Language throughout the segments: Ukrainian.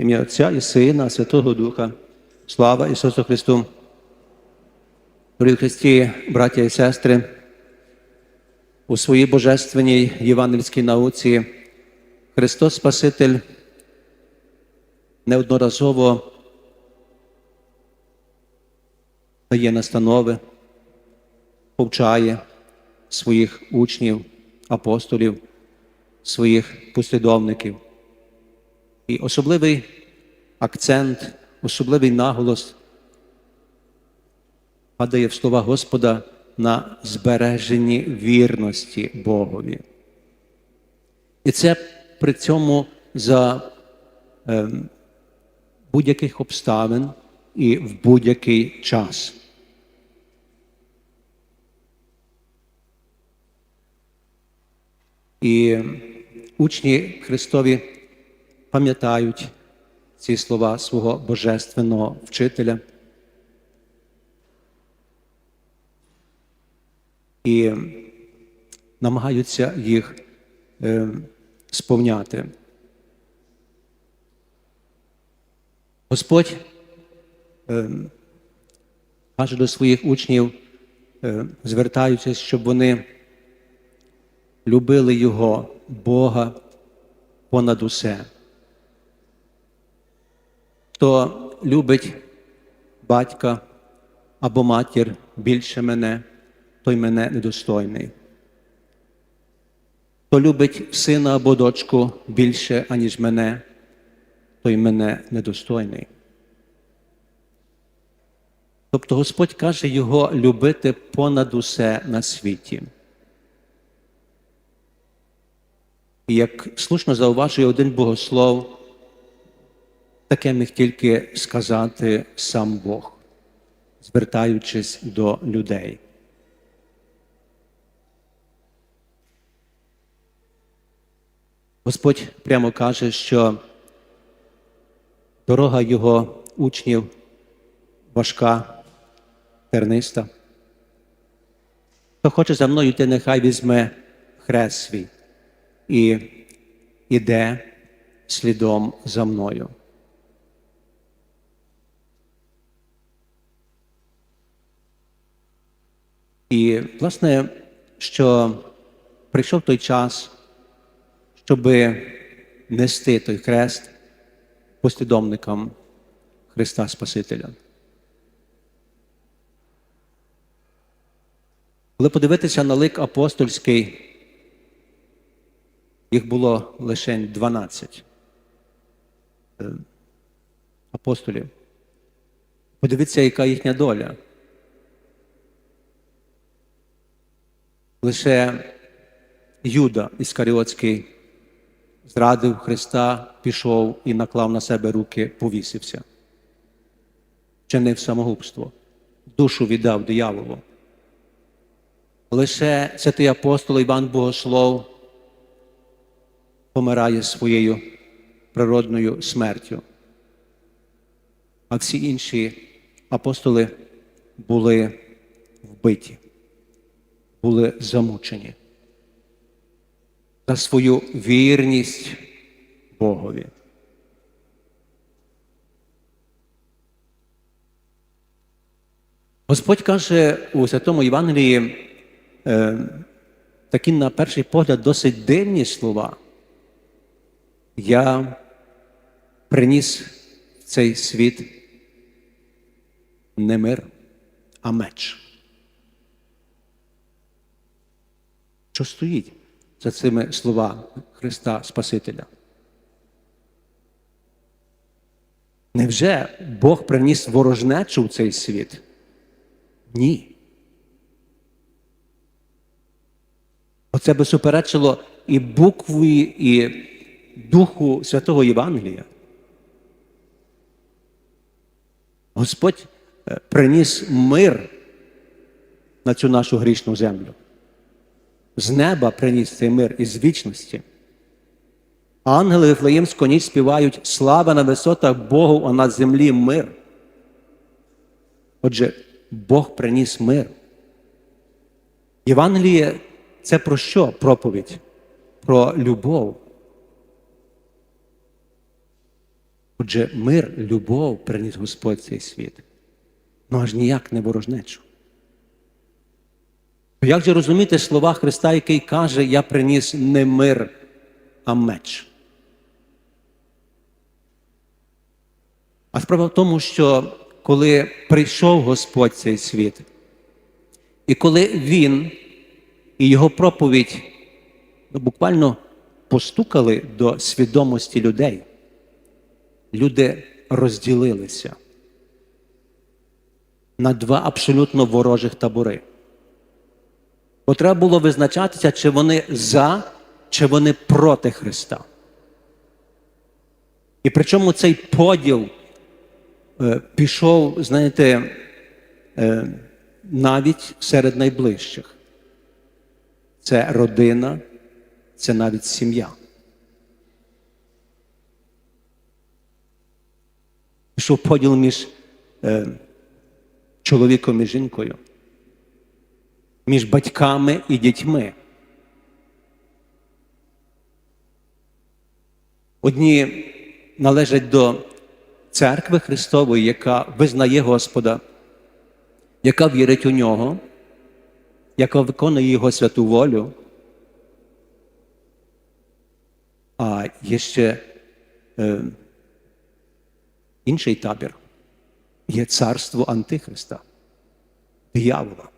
Ім'я Отця і Сина, Святого Духа. Слава Ісусу Христу. Дорогі Христі, браття і сестри, у своїй божественній євангельській науці Христос Спаситель неодноразово дає настанови, повчає своїх учнів, апостолів, своїх послідовників. І особливий акцент, особливий наголос падає в слова Господа на збереженні вірності Богові. І це при цьому за е, будь-яких обставин і в будь-який час. І учні Христові пам'ятають ці слова свого божественного вчителя. І намагаються їх е, сповняти. Господь е, каже до своїх учнів, е, звертаючись, щоб вони любили Його, Бога понад усе. Хто любить батька або матір більше мене, той мене недостойний. Хто любить сина або дочку більше, аніж мене, той мене недостойний. Тобто Господь каже його любити понад усе на світі. І як слушно зауважує один богослов, таке міг тільки сказати сам Бог, звертаючись до людей. Господь прямо каже, що дорога його учнів важка, терниста. Хто хоче за мною йти, нехай візьме хрест свій і іде слідом за мною. І, власне, що прийшов той час, щоб нести той хрест послідовникам Христа Спасителя. Коли подивитися на лик апостольський, їх було лише 12 е, апостолів. Подивіться, яка їхня доля. Лише Юда Іскаріотський зрадив Христа, пішов і наклав на себе руки, повісився. Чинив самогубство, душу віддав дияволу. Лише святий апостол Іван Богослов помирає своєю природною смертю. А всі інші апостоли були вбиті, були замучені за свою вірність Богові. Господь каже у Святому Євангелії е, такі, на перший погляд, досить дивні слова. Я приніс в цей світ не мир, а меч. Що стоїть за цими словами Христа Спасителя? Невже Бог приніс ворожнечу в цей світ? Ні. Оце би суперечило і букві, і Духу Святого Євангелія. Господь е, приніс мир на цю нашу грішну землю. З неба приніс цей мир із вічності. Ангели Вифлеємську ніч співають слава на висотах Богу, а на землі мир. Отже, Бог приніс мир. Євангеліє це про що проповідь? Про любов. Отже, мир, любов приніс Господь цей світ. Ну аж ніяк не ворожнечу. Як же розуміти слова Христа, який каже, я приніс не мир, а меч? А справа в тому, що коли прийшов Господь цей світ, і коли Він і його проповідь ну, буквально постукали до свідомості людей, люди розділилися на два абсолютно ворожих табори. Бо треба було визначатися, чи вони за, чи вони проти Христа. І причому цей поділ е, пішов, знаєте, е, навіть серед найближчих. Це родина, це навіть сім'я. Пішов поділ між е, чоловіком і жінкою, між батьками і дітьми. Одні належать до церкви Христової, яка визнає Господа, яка вірить у нього, яка виконує Його святу волю. А є ще е, інший табір. Є царство Антихриста, диявола,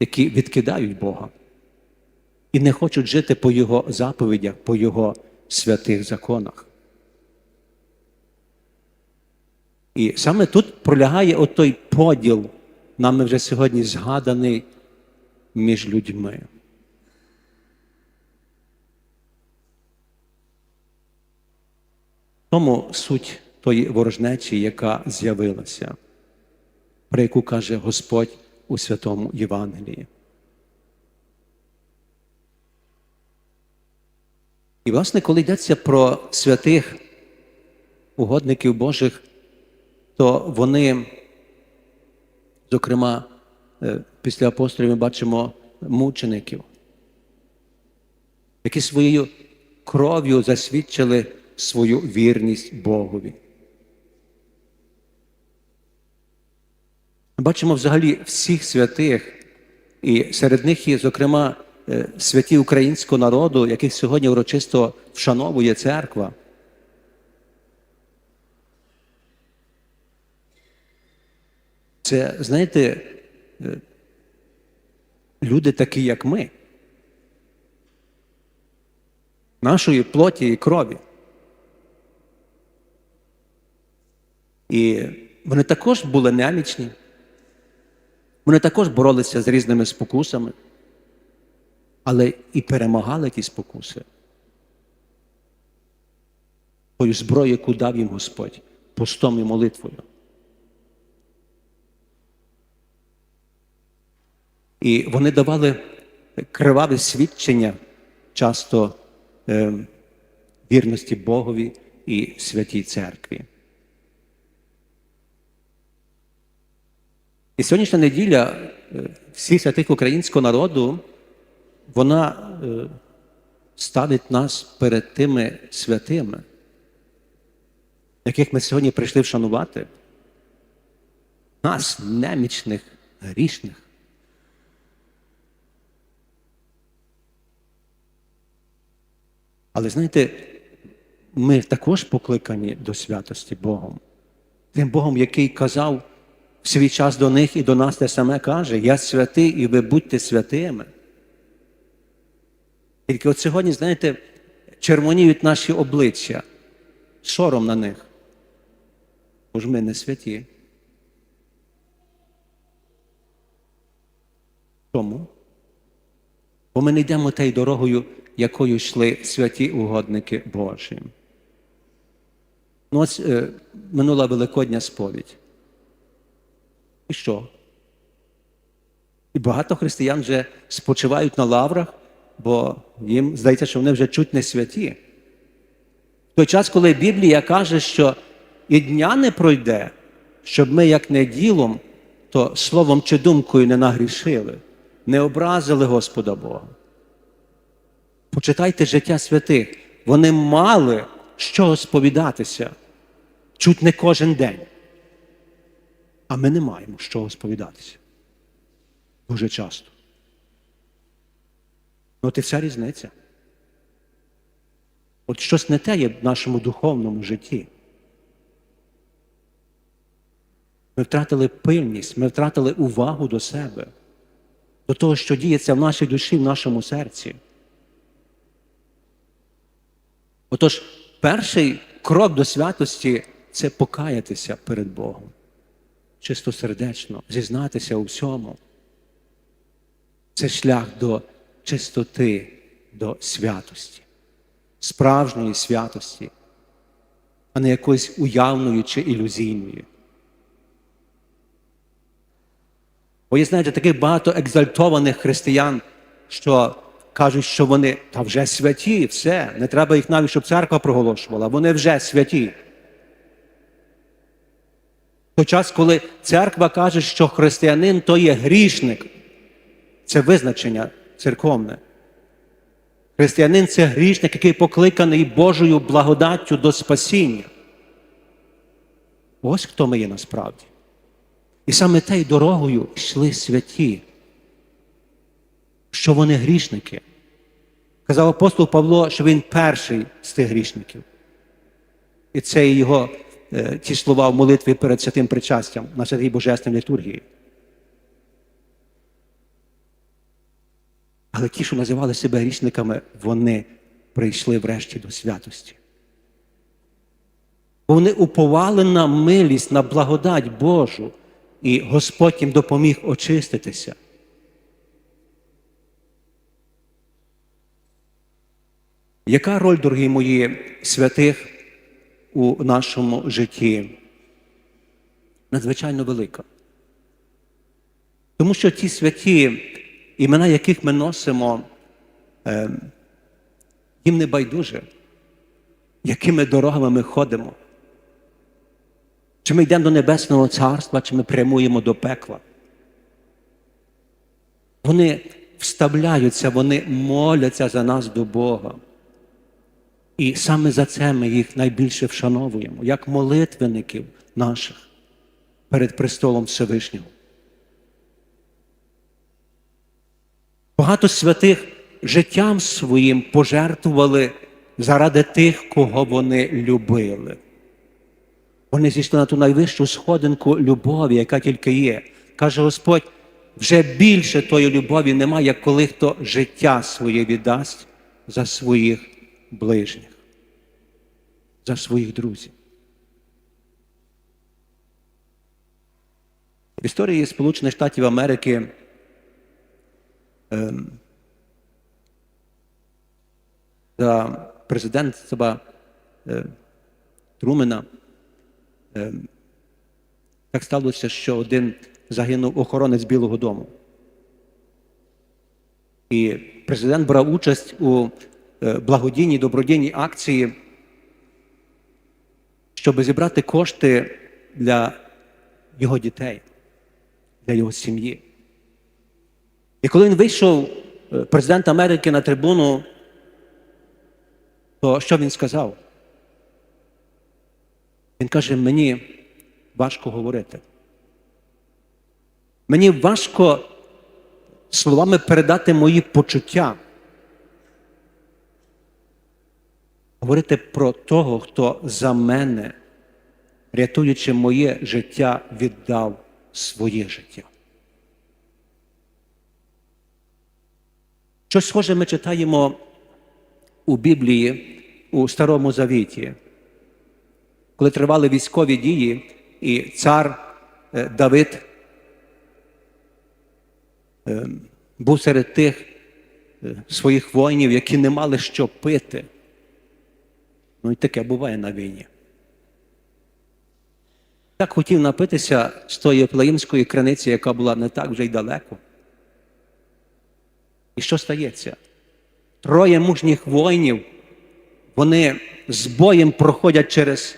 які відкидають Бога і не хочуть жити по Його заповідях, по Його святих законах. І саме тут пролягає отой поділ, нами вже сьогодні згаданий між людьми. Тому суть тої ворожнечі, яка з'явилася, про яку каже Господь у Святому Євангелії. І, власне, коли йдеться про святих угодників Божих, то вони, зокрема, е, після апостолів ми бачимо мучеників, які своєю кров'ю засвідчили свою вірність Богові. Ми бачимо взагалі всіх святих, і серед них є, зокрема, е, святі українського народу, яких сьогодні урочисто вшановує церква. Це, знаєте, е, люди такі, як ми, нашої плоті і крові. І вони також були немічні, вони також боролися з різними спокусами, але і перемагали ті спокуси. Тою зброєю, яку дав їм Господь, постом і молитвою. І вони давали криваве свідчення часто е, вірності Богові і святій церкві. І сьогоднішня неділя е, всіх святих українського народу, вона е, ставить нас перед тими святими, яких ми сьогодні прийшли вшанувати, нас, немічних, грішних. Але знаєте, ми також покликані до святості Богом. Тим Богом, який казав в свій час до них і до нас те саме каже: Я святий, і ви будьте святими. Тільки от сьогодні, знаєте, червоніють наші обличчя, сором на них. Бо ж ми не святі. Чому? Бо ми не йдемо тією дорогою, якою йшли святі угодники Божі. Ну, ось е, минула Великодня сповідь. І що? І багато християн вже спочивають на лаврах, бо їм здається, що вони вже чуть не святі. В той час, коли Біблія каже, що і дня не пройде, щоб ми, як не ділом, то словом чи думкою не нагрішили, не образили Господа Бога. Почитайте життя святих, вони мали що сповідатися чуть не кожен день. А ми не маємо що сповідатися. Дуже часто. Ну, от і вся різниця. От щось не те є в нашому духовному житті. Ми втратили пильність, ми втратили увагу до себе, до того, що діється в нашій душі, в нашому серці. Отож, перший крок до святості це покаятися перед Богом. Чистосердечно, зізнатися у всьому. Це шлях до чистоти, до святості, справжньої святості, а не якоїсь уявної чи ілюзійної. Бо є, знаєте, таких багато екзальтованих християн, що кажуть, що вони та вже святі, все, не треба їх навіть, щоб церква проголошувала, вони вже святі. Той час, коли церква каже, що християнин то є грішник, це визначення церковне. Християнин це грішник, який покликаний Божою благодаттю до спасіння. Ось хто ми є насправді. І саме тією дорогою йшли святі, що вони грішники. Казав апостол Павло, що він перший з тих грішників. І це його е, ті слова в молитві перед святим причастям на святій Божественній літургії. Але ті, що називали себе грішниками, вони прийшли врешті до святості. Вони уповали на милість, на благодать Божу, і Господь їм допоміг очиститися. Яка роль, дорогі мої, святих у нашому житті? Надзвичайно велика. Тому що ті святі, імена яких ми носимо, е, їм не байдуже, якими дорогами ми ходимо. Чи ми йдемо до Небесного Царства, чи ми прямуємо до пекла. Вони вставляються, вони моляться за нас до Бога. І саме за це ми їх найбільше вшановуємо, як молитвенників наших перед престолом Всевишнього. Багато святих життям своїм пожертвували заради тих, кого вони любили. Вони зійшли на ту найвищу сходинку любові, яка тільки є. Каже Господь, вже більше тої любові немає, як коли хто життя своє віддасть за своїх ближніх, за своїх друзів. В історії Сполучених Штатів Америки ем, за президентства е, Трумена Ем, так сталося, що один загинув охоронець Білого Дому. І президент брав участь у е, благодійній добродійній акції, щоб зібрати кошти для його дітей, для його сім'ї. І коли він вийшов, е, президент Америки на трибуну, то що він сказав? Він каже, мені важко говорити. Мені важко словами передати мої почуття. Говорити про того, хто за мене, рятуючи моє життя, віддав своє життя. Щось схоже ми читаємо у Біблії у Старому Завіті коли тривали військові дії, і цар е, Давид е, був серед тих е, своїх воїнів, які не мали що пити. Ну і таке буває на війні. Так хотів напитися з тої плаїмської криниці, яка була не так вже й далеко. І що стається? Троє мужніх воїнів, вони з боєм проходять через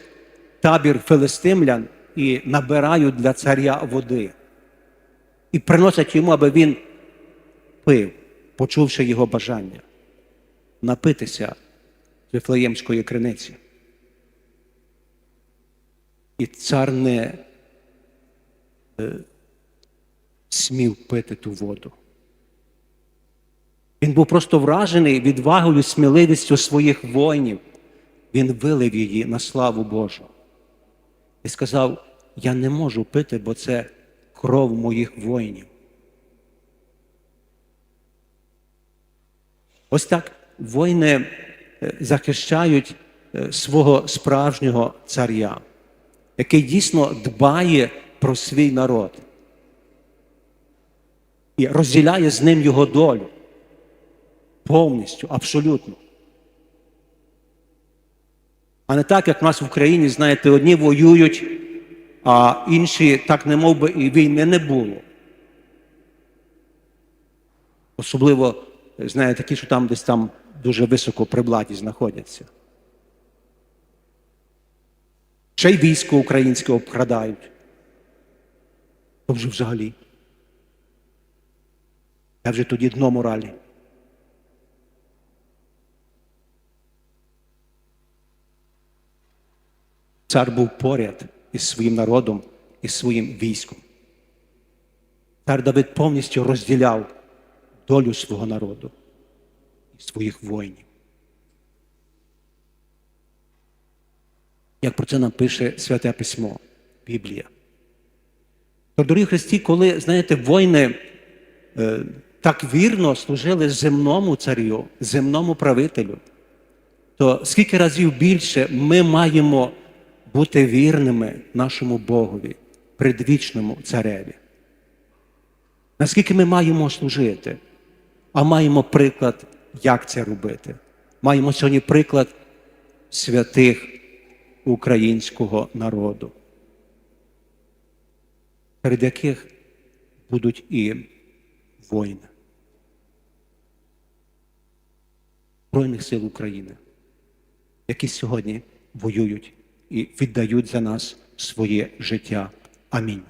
табір филистимлян і набирають для царя води. І приносять йому, аби він пив, почувши його бажання, напитися Вифлеємської криниці. І цар не е, смів пити ту воду. Він був просто вражений відвагою, сміливістю своїх воїнів. Він вилив її на славу Божу. І сказав: Я не можу пити, бо це кров моїх воїнів. Ось так воїни захищають е, свого справжнього царя, який дійсно дбає про свій народ і розділяє з ним його долю повністю, абсолютно. А не так, як в нас в Україні, знаєте, одні воюють, а інші так не мов би і війни не було. Особливо, знаєте, такі, що там десь там дуже високо при владі знаходяться. Ще й військо українське обкрадають. То вже взагалі. Я вже тоді дно моралі. Цар був поряд із своїм народом і своїм військом. Цар Давид повністю розділяв долю свого народу своїх воїнів. Як про це нам пише Святе Письмо, Біблія. То, дорогі Христі, коли, знаєте, воїни е, так вірно служили земному царю, земному правителю, то скільки разів більше ми маємо бути вірними нашому Богові, предвічному цареві. Наскільки ми маємо служити, а маємо приклад, як це робити. Маємо сьогодні приклад святих українського народу, серед яких будуть і воїни Збройних сил України, які сьогодні воюють і віддають за нас своє життя. Амінь.